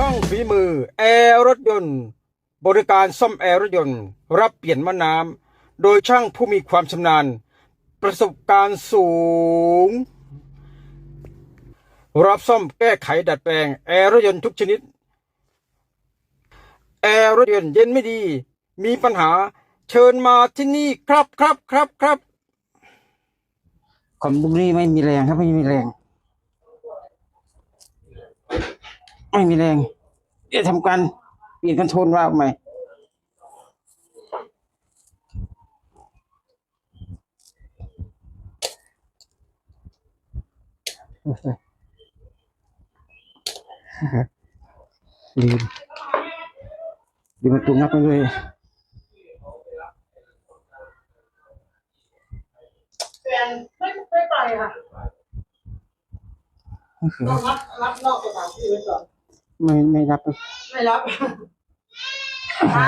ช่องฝีมือ แอร์รถยนต์ บริการซ่อมแอร์รถยนต์ รับเปลี่ยนมะน้ำโดยช่างผู้มีความชำนาญ ประสบการณ์สูง รับซ่อมแก้ไขดัดแปลง แอร์รถยนต์ทุกชนิด แอร์รถยนต์เย็นไม่ดี มีปัญหาเชิญมาที่นี่ครับครับครับครับ คอมบุรีไม่มีแรงครับไม่มีแรง ไม่มีแรงเดี๋ยวทำการเปลี่ยนคอนโทรลว่าล์วใหม่ลืมลืมประตูงับไปเลยแฟนไม่ไม่ไปค่ะต้องรับรับนอกสถานที่ไว้ก่อน ไม่ไม่รับไม่รับ มา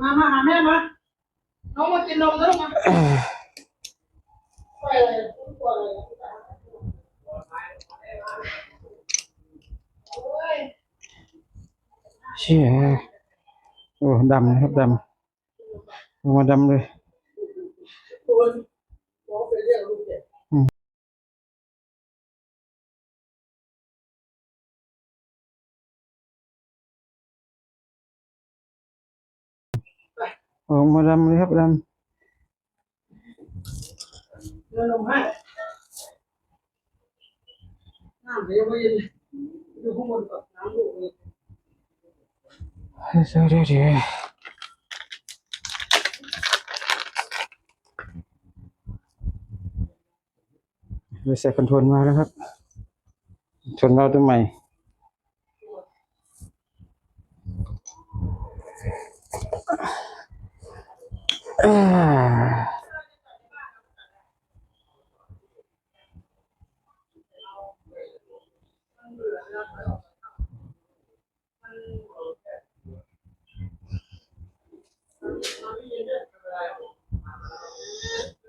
มามาหาแม่มา น้องมากินนมแล้วมาเอ่อไปอะไรกลัวอะไรโอ้ยเชี่ยโอ้ดำนะครับดำลงมาดำเลย องไปเรียกลูกเด็กอกมาดำเลยครับดเดินลงให้น้ำเดี๋ยวไม่เย็นอยู่ข้างบนกับน้ำลูกนี่เดี๋ยวเดี๋ยวเดี๋ยวเลยใส่คอนโทรลมาแล้วครับชนเราตัวใหม่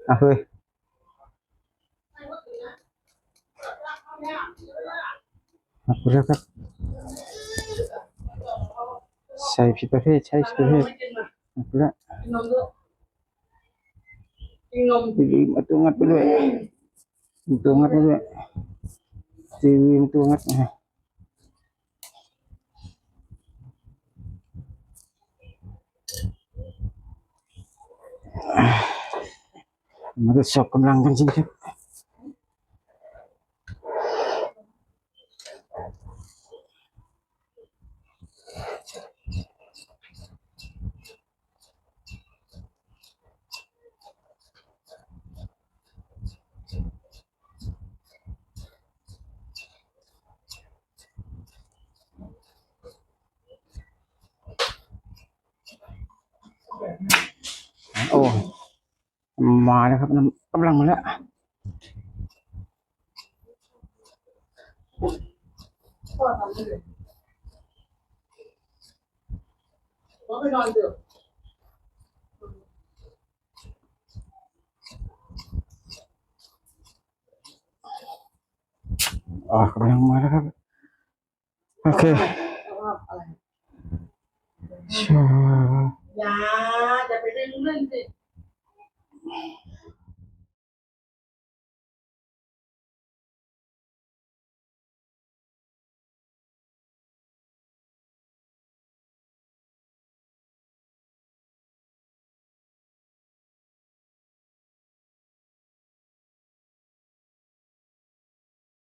อะเฮ้ยอะไปแล้วครับใส่ผิดประเภทใช้ผิดประเภทไม่กินมาอะไปแล้วกินนมด้วยกินนมลืมเอาตัว งัดไปด้วยเอาตัวงัดไปด้วยลืมตัวงัดนะฮะมาทดสอบกำลังกันจริงครับ โอ้มาแล้วครับน้ำกำลังมาแล้วพ่อทำไม่เลยน้องไปนอนเถอะอ๋อกำลังมาแล้วครับ โอเคเอาว่าอะไรชายา வந்து